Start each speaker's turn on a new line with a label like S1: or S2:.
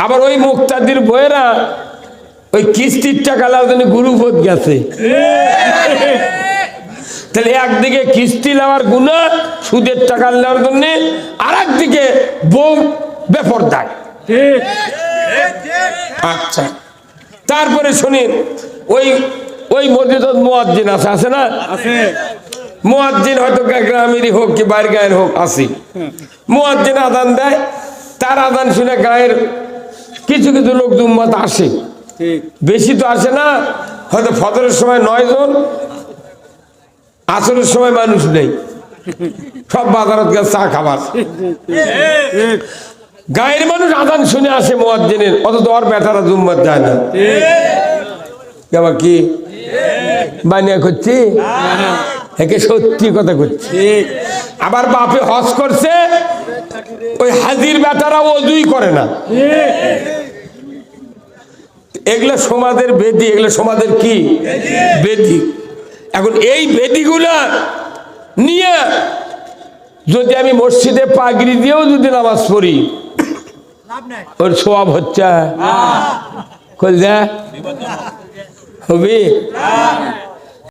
S1: আবার ওই মুক্তাদির বইয়েরা ওই কিস্তির টাকা লাভ জন্য গুরুপদ গেছে। তাহলে একদিকে কিস্তি নেওয়ার গুণা সুদের টাকা নেওয়ার জন্য আর একদিকে বউ বেপরদায় আচ্ছা তারপরে শুনিন ওই ওই মসজিদ মোয়াজ্জিন আছে আছে না? মোয়াজ্জিন হয়তো গ্রামেরই হোক কি বাইরের গায়ের হোক আসি মোয়াজ্জিন আদান দেয় তার আদান শুনে গায়ের কিছু কিছু লোক জুম্মাত আসে। বেশি তো আসে না হয়তো ফজরের সময় নয় জন আসরের সময় মানুষ নেই। সব বাজারত গেছে চা খাবার। গায়ের মানুষ আদান শুনে আসে মোয়াজ্জিনের অথচ ওর বেটারা জুম্মাত যায় না। আবার কি? বানিয়া করছি? একে সত্যি কথা করছি। আবার বাপে হজ করছে ওই হাজির বেটারা অজুই করে না। এগুলো সমাজের বেদি এগুলো সমাজের কি? বেদি। এখন এই বেদিগুলা নিয়ে যদি আমি মসজিদে পাগড়ি দিয়েও যদি নামাজ পড়ি ওর সব হচ্ছে হবে?